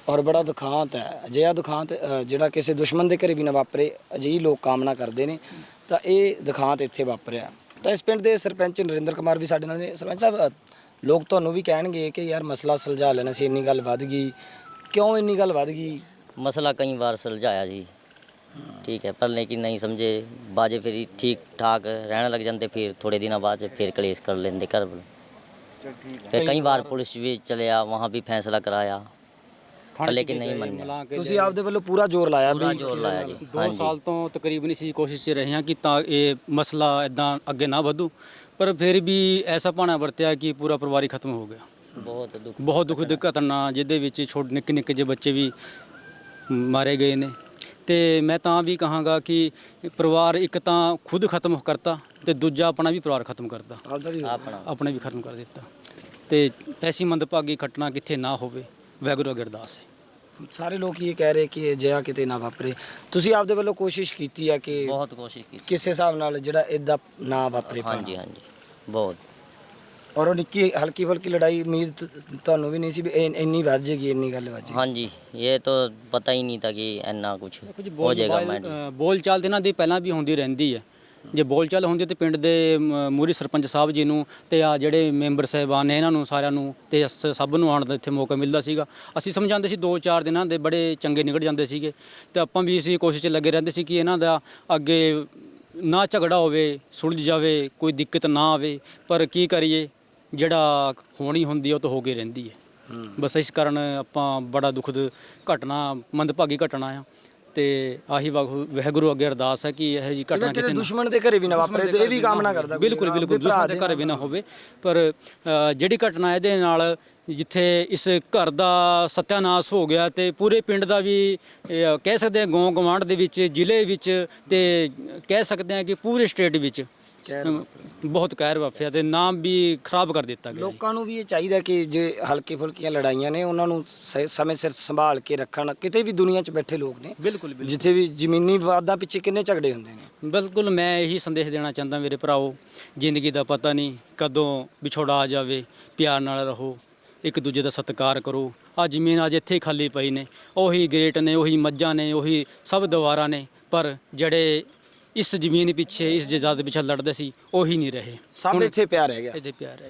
ਔਰ ਬੜਾ ਦੁਖਾਂਤ ਹੈ। ਅਜਿਹਾ ਦੁਖਾਂਤ ਜਿਹੜਾ ਕਿਸੇ ਦੁਸ਼ਮਣ ਦੇ ਘਰੇ ਵੀ ਨਾ ਵਾਪਰੇ ਅਜਿਹੀ ਲੋਕ ਕਾਮਨਾ ਕਰਦੇ ਨੇ ਤਾਂ ਇਹ ਦੁਖਾਂਤ ਇੱਥੇ ਵਾਪਰਿਆ। ਤਾਂ ਇਸ ਪਿੰਡ ਦੇ ਸਰਪੰਚ ਨਰਿੰਦਰ ਕੁਮਾਰ ਵੀ ਸਾਡੇ ਨਾਲ ਸਰਪੰਚ ਸਾਹਿਬ ਲੋਕ ਤੁਹਾਨੂੰ ਵੀ ਕਹਿਣਗੇ ਕਿ ਯਾਰ ਮਸਲਾ ਸੁਲਝਾ ਲੈਣਾ ਸੀ ਇੰਨੀ ਗੱਲ ਵੱਧ ਗਈ। ਕਿਉਂ ਇੰਨੀ ਗੱਲ ਵੱਧ ਗਈ? ਮਸਲਾ ਕਈ ਵਾਰ ਸੁਲਝਾਇਆ ਜੀ। ਠੀਕ ਹੈ ਪਰ ਲੇਕਿਨ ਨਹੀਂ ਸਮਝੇ। ਬਾਜੇ ਫਿਰ ਠੀਕ ਠਾਕ ਰਹਿਣ ਲੱਗ ਜਾਂਦੇ ਫਿਰ ਥੋੜੇ ਦਿਨਾਂ ਬਾਅਦ ਫਿਰ ਕਲੇਸ਼ ਕਰ ਲੈਂਦੇ ਘਰ ਵੱਲ। ਤੇ ਕਈ ਵਾਰ ਪੁਲਿਸ ਵੀ ਚਲਿਆ ਵਹਾਂ ਵੀ ਫੈਸਲਾ ਕਰਾਇਆ। ਪਰ ਲੇਕਿਨ ਨਹੀਂ ਮੰਨਿਆ। ਤੁਸੀਂ ਆਪਦੇ ਵੱਲੋਂ ਪੂਰਾ ਜ਼ੋਰ ਲਾਇਆ ਪੂਰਾ ਜ਼ੋਰ ਲਾਇਆ ਜੀ। 2 ਸਾਲ ਤੋਂ ਤਕਰੀਬਨ ਇਸੀ ਕੋਸ਼ਿਸ਼ 'ਚ ਰਹੇ ਹਾਂ ਕਿ ਤਾਂ ਇਹ ਮਸਲਾ ਇਦਾਂ ਅੱਗੇ ਨਾ ਵਧੂ ਪਰ ਫਿਰ ਵੀ ਐਸਾ ਪਾਣਾ ਵਰਤਿਆ ਕਿ ਪੂਰਾ ਪਰਿਵਾਰ ਹੀ ਖਤਮ ਹੋ ਗਿਆ। ਬਹੁਤ ਦੁੱਖ ਬਹੁਤ ਦੁੱਖ ਦੀ ਘਟਨਾ ਜਿਹਦੇ ਵਿੱਚ ਛੋਟੇ ਨਿੱਕੇ ਨਿੱਕੇ ਜਿਹੇ ਬੱਚੇ ਵੀ ਮਾਰੇ ਗਏ ਨੇ। ਤੇ ਮੈਂ ਤਾਂ ਵੀ ਕਹਾਂਗਾ ਕਿ ਪਰਿਵਾਰ ਇੱਕ ਤਾਂ ਖੁਦ ਖਤਮ ਕਰਤਾ ਤੇ ਦੂਜਾ ਆਪਣਾ ਵੀ ਪਰਿਵਾਰ ਖਤਮ ਕਰਤਾ। ਆਪਣਾ। ਆਪਣੇ ਵੀ ਖਤਮ ਕਰ ਦਿੱਤਾ। ਤੇ ਐਸੀ ਮੰਦਭਾਗੀ ਘਟਨਾ ਕਿੱਥੇ ਨਾ ਹੋਵੇ ਵੈਗੁਰੂ ਅਰਦਾਸ ਹੈ। ਸਾਰੇ ਲੋਕ ਇਹ ਕਹਿ ਰਹੇ ਕਿ ਇਹ ਜਿਹਾ ਕਿਤੇ ਨਾ ਵਾਪਰੇ ਤੁਸੀਂ ਆਪਦੇ ਵੱਲੋਂ ਕੋਸ਼ਿਸ਼ ਕੀਤੀ ਹੈ ਕਿ बहुत कोशिश की ਕਿਸੇ ਹਿਸਾਬ ਨਾਲ ਜਿਹੜਾ ਇਦਾਂ ਨਾ ਵਾਪਰੇ हाँ जी हाँ जी बहुत ਔਰ ਉਹ ਨਿੱਕੀ ਹਲਕੀ ਫੁਲਕੀ ਲੜਾਈ ਉਮੀਦ ਤ- ਤੁਹਾਨੂੰ ਵੀ ਨਹੀਂ ਸੀ ਵੀ ਇਹ ਇੰਨੀ ਵੱਧ ਜਾਏਗੀ ਇੰਨੀ ਗੱਲ ਵੱਜ हाँ जी ये तो पता ही नहीं था कि इन्ना कुछ हो जाएगा मैं ਅ, ਬੋਲਚਾਲ ਦੇ ਨਾਲ ਦੀ ਪਹਿਲਾਂ ਵੀ ਹੁੰਦੀ ਰਹਿੰਦੀ ਹੈ ਜੇ ਬੋਲਚਾਲ ਹੁੰਦੀ ਤੇ ਪਿੰਡ ਦੇ ਮ- ਮੂਹਰੀ ਸਰਪੰਚ ਸਾਹਿਬ ਜੀ ਨੂੰ ਤੇ ਆ ਜਿਹੜੇ ਮੈਂਬਰ ਸਾਹਿਬਾਨ ਨੇ ਇਹਨਾਂ ਨੂੰ ਸਾਰਿਆਂ ਨੂੰ ਤੇ ਸ- ਸਭ ਨੂੰ ਆਉਣ ਦਾ ਇੱਥੇ ਮੌਕਾ ਮਿਲਦਾ ਸੀਗਾ। ਅਸੀਂ ਸਮਝਾਉਂਦੇ ਸੀ 2-4 ਦਿਨਾਂ ਦੇ ਬੜੇ ਚੰਗੇ ਨਿਕਲ ਜਾਂਦੇ ਸੀਗੇ। ਤੇ ਆਪਾਂ ਵੀ ਇਸੇ ਕੋਸ਼ਿਸ਼ 'ਚ ਲੱਗੇ ਰਹਿੰਦੇ ਸੀ ਕਿ ਇਹਨਾਂ ਦਾ ਅੱਗੇ ਨਾ ਝਗੜਾ ਹੋਵੇ ਸੁਲਝ ਜਾਵੇ ਕੋਈ ਦਿੱਕਤ ਨਾ ਆਵੇ ਪਰ ਕੀ ਕਰੀਏ ਜਿਹੜਾ ਹੋਣੀ ਹੁੰਦੀ ਆ ਉਹ ਤਾਂ ਹੋ ਕੇ ਰਹਿੰਦੀ ਹੈ। ਬਸ ਇਸ ਕਾਰਨ ਆਪਾਂ ਬੜਾ ਦੁਖਦ ਘਟਨਾ ਮੰਦਭਾਗੀ ਘਟਨਾ ਆ। ਤੇ ਆਹੀ ਵਾਹਿਗੁਰੂ ਵਾਹਿਗੁਰੂ ਅੱਗੇ ਅਰਦਾਸ ਹੈ ਕਿ ਇਹ ਜੀ ਘਟਨਾ ਕਿਤੇ ਕਿਤੇ ਨਾ ਦੁਸ਼ਮਣ ਦੇ ਘਰੇ ਵੀ ਨਾ ਵਾਪਰੇ ਤੇ ਇਹ ਵੀ ਕਾਮਨਾ ਕਰਦਾ ਕੋਈ ਬਿਲਕੁਲ ਬਿਲਕੁਲ ਭਰਾ ਦੁਸ਼ਮਣ ਦੇ ਘਰ ਵੀ ਨਾ ਹੋਵੇ। ਪਰ ਅ, ਜਿਹੜੀ ਘਟਨਾ ਇਹਦੇ ਨਾਲ ਜਿੱਥੇ ਇਸ ਘਰ ਦਾ ਸਤਿਆਨਾਸ਼ ਹੋ ਗਿਆ ਤੇ ਪੂਰੇ ਪਿੰਡ ਦਾ ਵੀ ਅ, ਕਹਿ ਸਕਦੇ ਹਾਂ ਗੌਂ ਗਵਾਂਢ ਦੇ ਵਿੱਚ ਜ਼ਿਲ੍ਹੇ ਵਿੱਚ ਤੇ ਕਹਿ ਸਕਦੇ ਹਾਂ ਕਿ ਪੂਰੇ ਸਟੇਟ ਵਿੱਚ ਬਹੁਤ ਕਹਿਰ ਵਾਪਿਆ ਤੇ ਨਾਮ ਵੀ ਖਰਾਬ ਕਰ ਦਿੱਤਾ ਗਿਆ। ਲੋਕਾਂ ਨੂੰ ਵੀ ਇਹ ਚਾਹੀਦਾ ਕਿ ਜੇ ਹਲਕੀ ਫੁਲਕੀਆਂ ਲੜਾਈਆਂ ਨੇ ਉਹਨਾਂ ਨੂੰ ਸਹੀ ਸਮੇਂ ਸਿਰ ਸੰਭਾਲ ਕੇ ਰੱਖਣ। ਕਿਤੇ ਵੀ ਦੁਨੀਆ 'ਚ ਬੈਠੇ ਲੋਕ ਨੇ ਬਿਲਕੁਲ ਬਿਲਕੁਲ। ਜਿੱਥੇ ਵੀ ਜ਼ਮੀਨੀ ਵਿਵਾਦਾਂ ਪਿੱਛੇ ਕਿੰਨੇ ਝਗੜੇ ਹੁੰਦੇ ਨੇ। ਬਿਲਕੁਲ ਮੈਂ ਇਹੀ ਸੰਦੇਸ਼ ਦੇਣਾ ਚਾਹੁੰਦਾ ਮੇਰੇ ਭਰਾਓ ਜ਼ਿੰਦਗੀ ਦਾ ਪਤਾ ਨਹੀਂ ਕਦੋਂ ਵਿਛੋੜਾ ਆ ਜਾਵੇ ਪਿਆਰ ਨਾਲ ਰਹੋ ਇੱਕ ਦੂਜੇ ਦਾ ਸਤਿਕਾਰ ਕਰੋ। ਆ ਜ਼ਮੀਨ ਅੱਜ ਇੱਥੇ ਹੀ ਖਾਲੀ ਪਈ ਨੇ ਉਹੀ ਗੇਟ ਨੇ ਉਹੀ ਮੱਝਾਂ ਨੇ ਉਹੀ ਸਭ ਦੀਵਾਰਾਂ ਨੇ ਪਰ ਜਿਹੜੇ ਇਸ ਜ਼ਮੀਨ ਪਿੱਛੇ ਇਸ ਜਾਇਦਾਦ ਪਿੱਛੇ ਲੜਦੇ ਸੀ ਉਹੀ ਨਹੀਂ ਰਹੇ। ਸਭ ਇੱਥੇ ਪਿਆਰ ਰਹਿ ਗਿਆ। ਇਹਦੇ ਪਿਆਰ ਹੈ